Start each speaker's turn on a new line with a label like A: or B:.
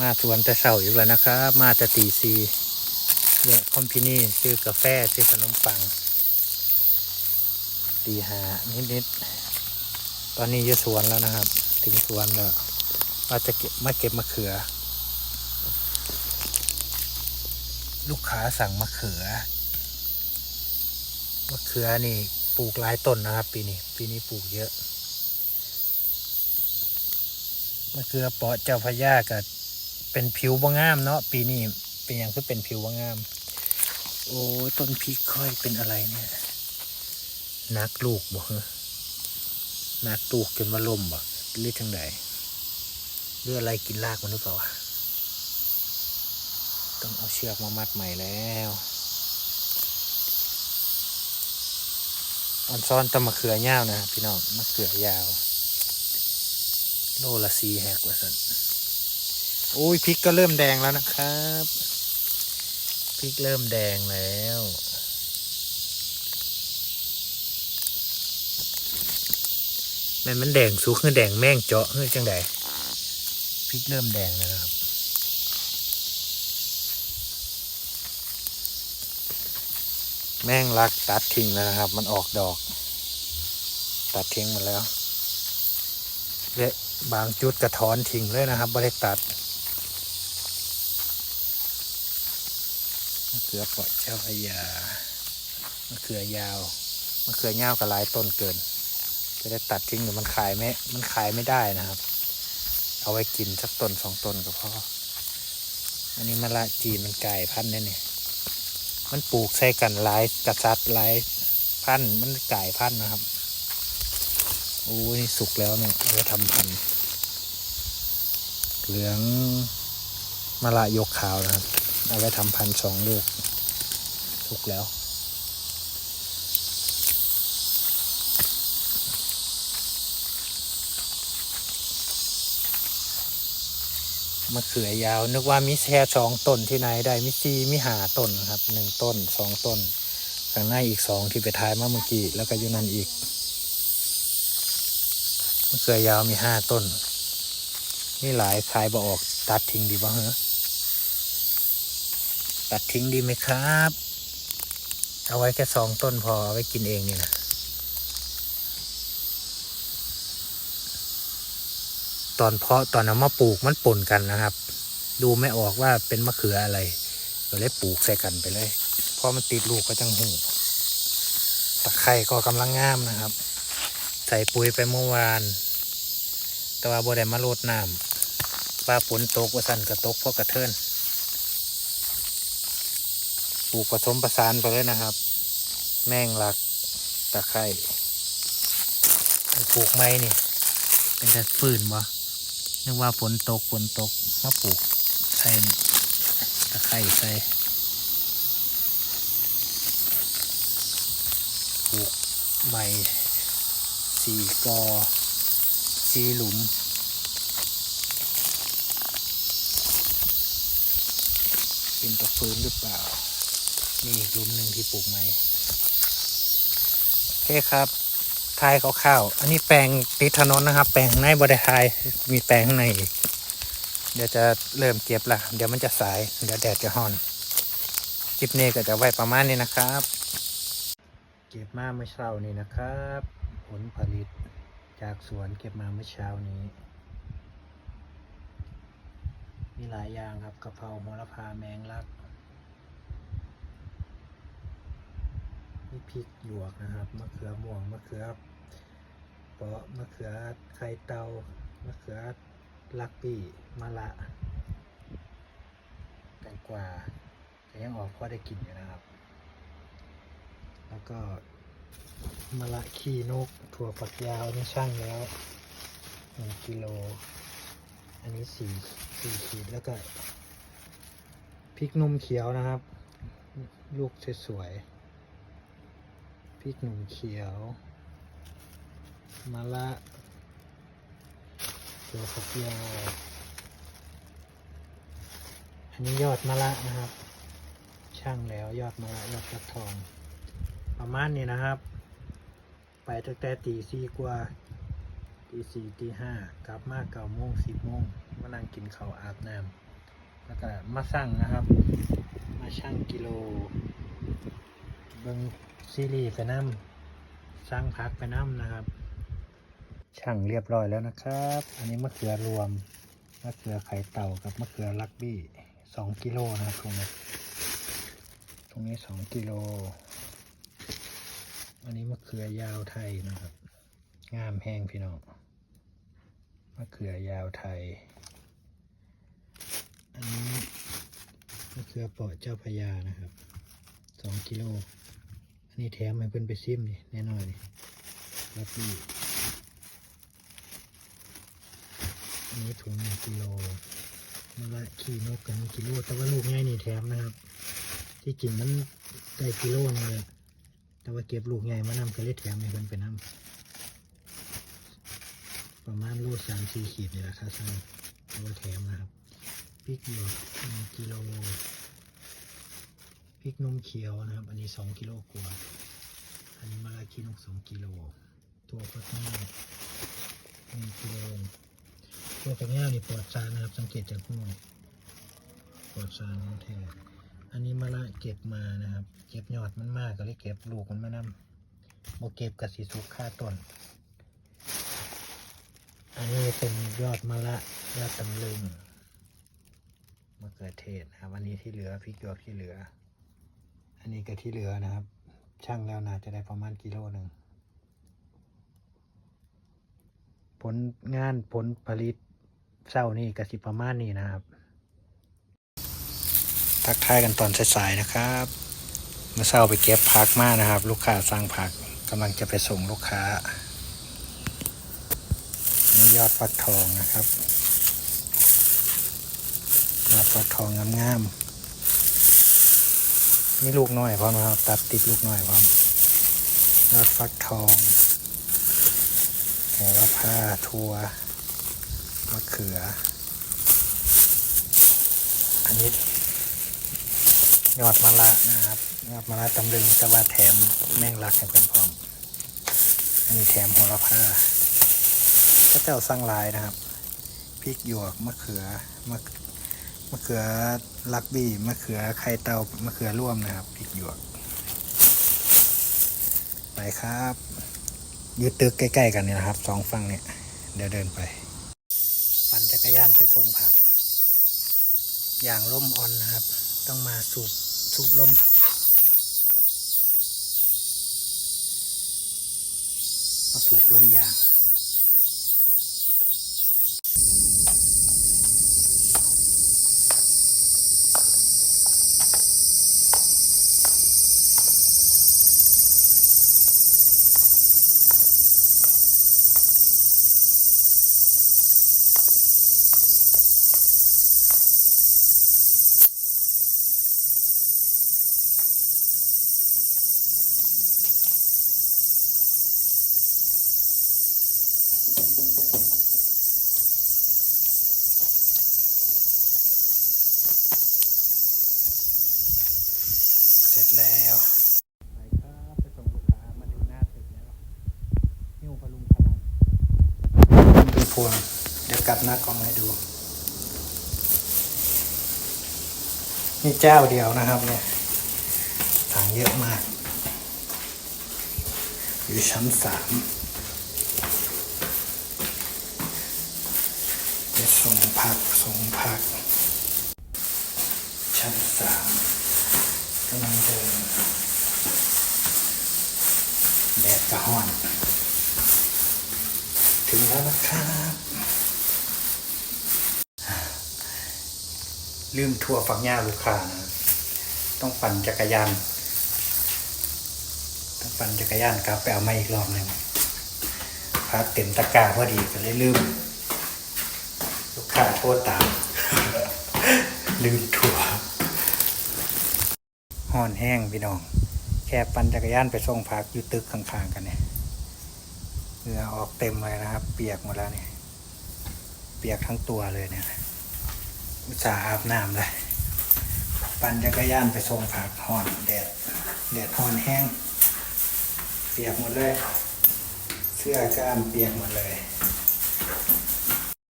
A: มาสวนแต่เช้าอยู่แล้วนะครับ มาแต่ตีซีเยอะคอมพินี่ซื้อกาแฟซื้อขนมปังตีหานิดๆ ตอนนี้อยู่สวนแล้วนะครับ ถึงสวนแล้วว่าจะเก็บมาเก็บมะเขือ ลูกค้าสั่งมะเขือมะเขือนี่ปลูกหลายต้นนะครับ ปีนี้ปีนี้ปลูกเยอะมะเขือเปาะเจ้าพระยากับ เป็นผิวบ่งามเนาะปีนี้เป็นอย่างคือเป็นผิวบ่งาม โอ้ยต้นพริกค่อยเป็นอะไรเนี่ยนักลูกบ่เหรอนักลูกจนว่าล่มบ่หรือทั้งใดหรืออะไรกินรากมันหรือเปล่าวะต้องเอาเชือกมามัดใหม่แล้วออนซ้อนตะมะเขือยาวนะพี่น้องมะเขือยาว โลละสีแหกว่าสันโอ้ยพริกก็เริ่มแดงแล้วนะครับพริกเริ่มแดงแล้วแม่นมันแดงสุกคือแดงแม่งเจาะคือจังใดพริกเริ่มแดงแล้วนะครับแม่งรักตัดทิ้งแล้วนะครับ มันออกดอก ตัดทิ้งหมดแล้วและบางจุดกระถอนทิ้งเลยนะครับไม่ได้ตัด มะเขือเปราะเจ้าพระยามะเขือยาวมะเขือยาวกับหลายต้นเกิน จะได้ตัดทิ้งหรือมันขายไม่ มันขายไม่ได้นะครับ เอาไว้กินสักต้นสองต้นก็พออันนี้มะละจีนมันไก่พันธุ์เนี่ยนี่มันปลูกใส่กันหลายกระซัดหลายพันธุ์มันไก่พันธุ์นะครับโอ้ยสุกแล้วเนี่ยเอาไว้ทำพันธุ์เหลืองมะละยกขาวนะครับ เอาไว้ทำพันสองลูกสุกแล้ว มะเขือยาว นึกว่ามีแค่สองต้นที่ไหนได้มิซีมิหาต้นนะครับหนึ่งต้นสองต้นข้างในอีกสองที่ไปท้ายมาเมื่อกี้แล้วก็อยู่นั่นอีกมะเขือยาวมีห้าต้นมีหลายขายบ่ออกตัดทิ้งดีบ้างเหรอ ตัดทิ้งดีไหมครับ เอาไว้แค่สองต้นพอเอาไว้กินเองนี่นะตอนเพาะตอนเอามาปลูกมันปนกันนะครับ ดูไม่ออกว่าเป็นมะเขืออะไรก็เลยปลูกใส่กันไปเลยพอมันติดลูกก็จังหูตะไคร่ก็กำลังงามนะครับ ใส่ปุ๋ยไปเมื่อวาน แต่ว่าบ่ได้มาโรดน้ำว่าฝนตกว่าสั่นกระตกเพราะกระเทิน ปลูกผสมประสานไปเลยนะครับ แม่งหลักตะไคร่ปลูกไม้นี่ เป็นแต่ฟืนบ่นึกว่าฝนตกฝนตกมาปลูกใส่ตะไคร่ใส่ปลูกใหม่สี่กอสี่หลุมเป็นตะฟืนหรือเปล่า นี่อีกลุมหนึ่งที่ปลูกใหม่โอเคครับทายคร่าวๆอันนี้แปลงติดถนนนะครับ แปลงในบริทายมีแปลงข้างในอีกเดี๋ยวจะเริ่มเก็บละเดี๋ยวมันจะสาย เดี๋ยวแดดจะห่อน คลิปนี้ก็จะไว้ประมาณนี้นะครับ เก็บมาเมื่อเช้านี้นะครับ ผลผลิตจากสวนเก็บมาเมื่อเช้านี้ มีหลายอย่างครับกะเพราโหระพาแมงลัก พริกหยวกนะครับ มะเขือม่วง มะเขือเปาะมะเขือไข่เตา มะเขือลักปี้มะละแตงกวาแต่ยังออกพอได้กินอยู่นะครับ แล้วก็มะละขี้นก ถั่วฝักยาวนี่ช่างแล้วหนึ่งกิโล อันนี้สี่สี่ขีดแล้วก็พริกนมเขียวนะครับ ลูกสวยๆ พริกหนุ่มเขียวมะละตัวฝักยาวอันนี้ยอดมะละนะครับ ช่างแล้วยอดมะละยอดกระทอง ประมาณนี้นะครับ ไปตั้งแต่ตีสี่กว่าตีสี่ตีห้ากลับมาเก้าโมงสิบโมงมานั่งกินข้าวอาบน้ำแล้วก็มาสั่งนะครับ มาชั่งกิโลเบิ่ง ซีรีส์ไปน้ำสร้างพักไปน้ำนะครับ ช่างเรียบร้อยแล้วนะครับ อันนี้มะเขือรวมมะเขือไข่เต่ากับมะเขือลักบี้สองกิโลนะครับตรงนี้ตรงนี้สองกิโล อันนี้มะเขือยาวไทยนะครับ งามแห้งพี่น้องมะเขือยาวไทย อันนี้มะเขือเปราะเจ้าพยานะครับสองกิโล อันนี้แถมให้เพิ่นไปซิมนี่แน่นอนนี่ลักบี้อันนี้ถุงหนึ่งกิโลมาละขี้นกกันกิโลแต่ว่าลูกง่ายนี่แถมนะครับ ที่จริงมันได้กิโลนึงเลยแต่ว่าเก็บลูกใหญ่มานำก็เลยแถมให้เพิ่นไปนำประมาณโลสามสี่ขีดนี่แหละครับสั่งแต่ว่าแถมนะครับพริกหยวกหนึ่งกิโล พริกนมเขียวนะครับ อันนี้สองกิโลกว่าอันนี้มะละขี้นกสองกิโลตัวฟักแม่หนึ่งกิโลตัวกระเงี้วนี่ปลอดสารนะครับ สังเกตจากหูนี่ปลอดสารของแท้อันนี้มะละเก็บมานะครับ เก็บยอดมันมากก็เลยเก็บลูกมันมานำโมเก็บกับสีสุกค่าต้นอันนี้เป็นยอดมะละยอดตำลึงมะเขือเทศนะครับอันนี้ที่เหลือพริกหยวกที่เหลือ อันนี้ก็ที่เหลือนะครับ ช่างแล้วน่าจะได้ประมาณกิโลหนึ่ง ผลงานผลผลิตเศร้านี่กสิประมาณนี้นะครับทักทายกันตอนสายๆนะครับเมื่อเช้าไปเก็บพักมานะครับ ลูกค้าสั่งผักกำลังจะไปส่งลูกค้านี่ยอดฟักทองนะครับยอดฟักทองงามๆ มีลูกน้อยพร้อมนะครับ ตัดติดลูกน้อยพร้อมยอดฟักทองแหวผ้าทัวมะเขือ อันนี้ยอดมะละนะครับยอดมะละตำลึงแต่ว่าแถมแม่งรักให้เป็นพร้อม อันนี้แถมโหระพาพระเจ้าสร้างลายนะครับพริกหยวกมะเขือมะ มะเขือลักบี้มะเขือไข่เตามะเขือร่วมนะครับพริกหยวก ไปครับอยู่ตึกใกล้ๆกันเนี่ยนะครับสองฝั่งเนี่ยเดี๋ยวเดินไป ปั่นจักรยานไปทรงผัก อย่างล่มออนนะครับ ต้องมาสูบสูบลมมาสูบลมยาง เสร็จแล้วไปครับไปส่งลูกค้ามาถึงหน้าตึกแล้วหิ้วพลุงพลังดูพวง เดี๋ยวกลับ หน้ากล้องให้ดู นี่เจ้าเดียวนะครับเนี่ยถังเยอะมาก อยู่ชั้นสามจะส่งผักส่งผัก ชั้นสามกำลังเดินแดดกระห้อน ถึงแล้วนะครับ ลืมทั่วฝักหญ้าลูกค้านะต้องปั่นจักรยาน ต้องปั่นจักรยานกลับไปเอามาอีกรอบหนึ่งพักเต็มตะกร้าพอดีก็เลยลืม ลูกค้าโทษตาม ลืมทั่วห่อนแห้งพี่น้อง แค่ปั่นจักรยานไปส่งพักอยู่ตึกข้างๆกันเนี่ยเหงื่อออกเต็มเลยนะครับ เปียกหมดแล้วเนี่ย เปียกทั้งตัวเลยเนี่ย อุตสาห์อาบน้ำเลยปั่นจักรยานไปส่งผักห่อนแดดแดดห่อนแห้ง เปียกหมดเลย เสื้อกล้ามเปียกหมดเลย